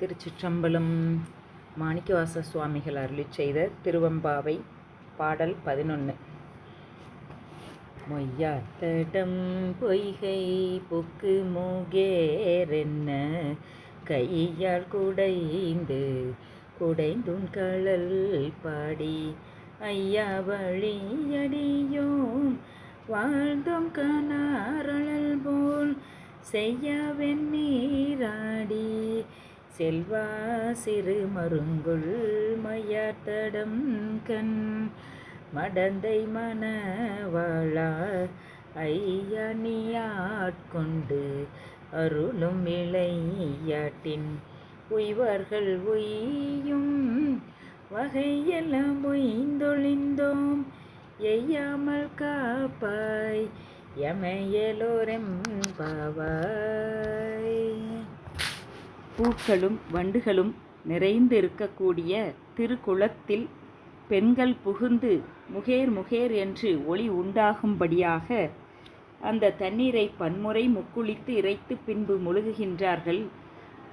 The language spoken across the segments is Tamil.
திருச்சிற்றம்பலம் மாணிக்கவாச சுவாமிகள் அருளி செய்த திருவம்பாவை பாடல் பதினொன்று மொய்யாத்தடம் பொய்கை புக்கு மூகேரென்ன? கையால் குடைந்து குடைந்துன் கழல் பாடி ஐயா வழியடியோம் வாழ்ந்தோம் கனாரழல் போல் செய்ய நீராடி செல்வா சிறு மருங்குள் மையாத்தடம் கண். மடந்தை மனவாழா ஐயா அருளும் இளையாட்டின். உய்வார்கள் உய்யும் வகையெல்லாம் ஒய்ந்தொழிந்தோம் எய்யாமல் காப்பாய் எமையலோரெம்பாவாய் பூக்களும் வண்டுகளும் நிறைந்திருக்கக்கூடிய திருக்குளத்தில் பெண்கள் புகுந்து முகேர் முகேர் என்று ஒளி உண்டாகும்படியாக அந்த தண்ணீரை பன்முறை முக்குளித்து இறைத்து பின்பு முழுகுகின்றார்கள்.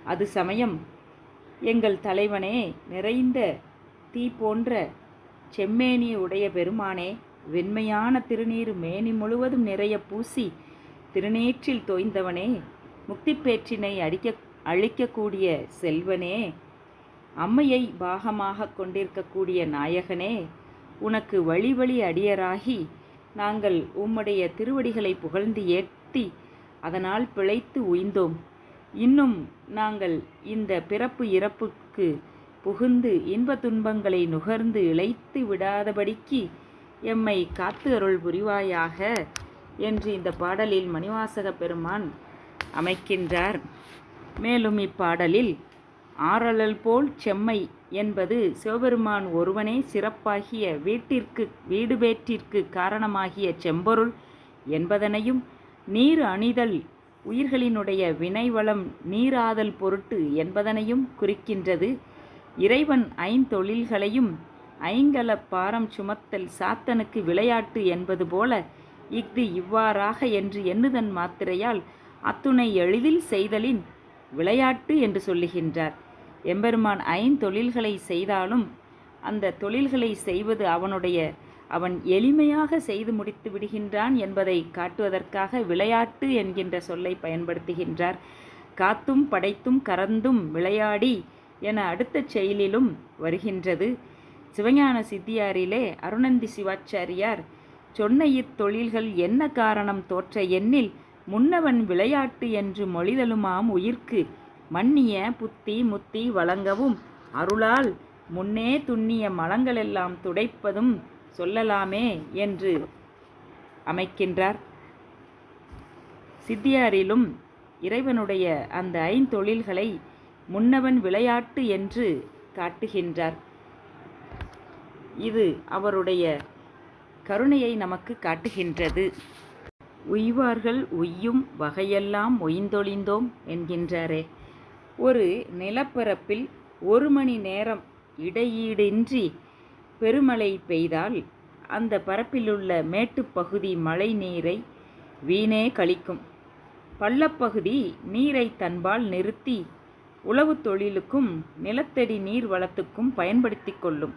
அது சமயம் எங்கள் தலைவனே நிறைந்த தீ போன்ற செம்மேனி உடைய பெருமானே வெண்மையான திருநீர் மேனி முழுவதும் நிறைய பூசி திருநேற்றில் தோய்ந்தவனே முக்திப்பேற்றினை அடிக்க அழிக்கக்கூடிய செல்வனே அம்மையை பாகமாக கொண்டிருக்கக்கூடிய நாயகனே உனக்கு வழி வழி அடியராகி நாங்கள் உம்முடைய திருவடிகளை புகழ்ந்து ஏற்றி அதனால் பிழைத்து உய்ந்தோம். இன்னும் நாங்கள் இந்த பிறப்பு இறப்புக்கு புகுந்து இன்ப துன்பங்களை நுகர்ந்து இழைத்து விடாதபடிக்கு எம்மை காத்து அருள் புரிவாயாக என்று இந்த பாடலில் மணிவாசக பெருமான் அமைக்கின்றார். மேலும் இப்பாடலில் ஆறலல் போல் செம்மை என்பது சிவபெருமான் ஒருவனே சிறப்பாகிய வீட்டிற்கு வீடுபேற்றிற்கு காரணமாகிய செம்பொருள் என்பதனையும் நீர் அணிதல் உயிர்களினுடைய வினைவளம் நீராதல் பொருட்டு என்பதனையும் குறிக்கின்றது. இறைவன் ஐந்தொழில்களையும் ஐங்கல பாரம் சுமத்தல் சாத்தனுக்கு விளையாட்டு என்பது போல இஃது இவ்வாறாக என்று எண்ணுதன் மாத்திரையால் அத்துணை எளிதில் செய்தலின் விளையாட்டு என்று சொல்லுகின்றார். எம்பெருமான் ஐந்தொழில்களை செய்தாலும் அந்த தொழில்களை செய்வது அவனுடைய அவன் எளிமையாக செய்து முடித்து விடுகின்றான் என்பதை காட்டுவதற்காக விளையாட்டு என்கின்ற சொல்லை பயன்படுத்துகின்றார். காத்தும் படைத்தும் கறந்தும் விளையாடி என அடுத்த செயலிலும் வருகின்றது. சிவஞான சித்தியாரிலே அருணந்தி சிவாச்சாரியார் சொன்ன இத்தொழில்கள் என்ன காரணம் தோற்ற எண்ணில் முன்னவன் விளையாட்டு என்று மொழிதலுமாம் உயிர்க்கு. மன்னிய புத்தி முத்தி வழங்கவும். அருளால் முன்னே துண்ணிய மலங்களெல்லாம் துடைப்பதும் சொல்லலாமே என்று அமைக்கின்றார். சித்தியாரிலும் இறைவனுடைய அந்த ஐந்தொழில்களை முன்னவன் விளையாட்டு என்று காட்டுகின்றார். இது அவருடைய கருணையை நமக்கு காட்டுகின்றது. உய்வார்கள் உய்யும் வகையெல்லாம் ஒய்ந்தொழிந்தோம் என்கின்றாரே. ஒரு நிலப்பரப்பில் ஒரு மணி நேரம் இடையீடின்றி பெருமழை பெய்தால் அந்த பரப்பிலுள்ள மேட்டுப்பகுதி மழை நீரை வீணே கழிக்கும். பள்ளப்பகுதி நீரை தன்பால் நிறுத்தி உளவு தொழிலுக்கும் நிலத்தடி நீர் வளத்துக்கும் பயன்படுத்தி கொள்ளும்.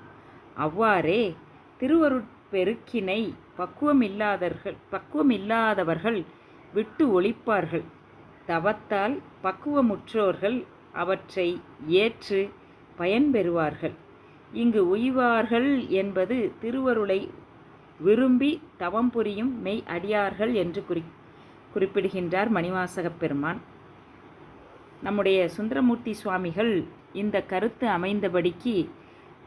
அவ்வாறே திருவருட் பெருக்கினை பக்குவமில்லாதவர்கள் பக்குவமில்லாதவர்கள் விட்டு ஒழிப்பார்கள். தவத்தால் பக்குவமுற்றோர்கள் அவற்றை ஏற்று பயன்பெறுவார்கள். இங்கு உய்வார்கள் என்பது திருவருளை விரும்பி தவம் புரியும் மெய் அடியார்கள் என்று குறி குறிப்பிடுகின்றார் மணிவாசகப் பெருமான். நம்முடைய சுந்தரமூர்த்தி சுவாமிகள் இந்த கருத்து அமைந்தபடிக்கு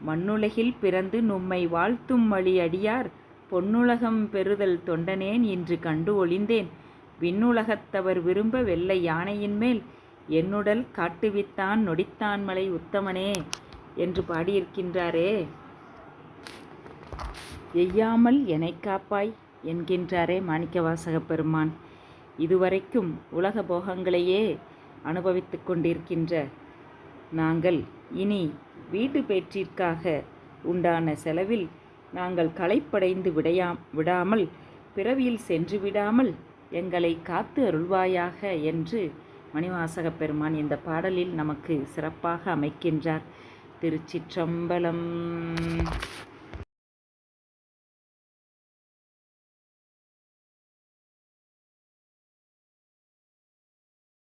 மண்ணுலகில் பிறந்து நும்மை வாழ்த்தும் வழி அடியார். பொன்னுலகம் பெறுதல் தொண்டனேன் இன்று கண்டு ஒளிந்தேன். விண்ணுலகத்தவர் விரும்ப வெள்ளை யானையின் மேல். என்னுடல் காட்டுவித்தான் நொடித்தான் மலை உத்தமனே என்று பாடியிருக்கின்றாரே. எய்யாமல் எனை காப்பாய் என்கின்றாரே மாணிக்கவாசக பெருமான் இதுவரைக்கும் உலக போகங்களையே அனுபவித்து கொண்டிருக்கின்ற நாங்கள் இனி வீட்டு பேற்றிற்காக உண்டான செலவில் நாங்கள் களைப்படைந்து விடையாம் விடாமல் பிறவியில் சென்று விடாமல் எங்களை காத்து அருள்வாயாக என்று மணிவாசகப் பெருமான் இந்த பாடலில் நமக்கு சிறப்பாக அமைக்கின்றார். திருச்சிற்றம்பலம்.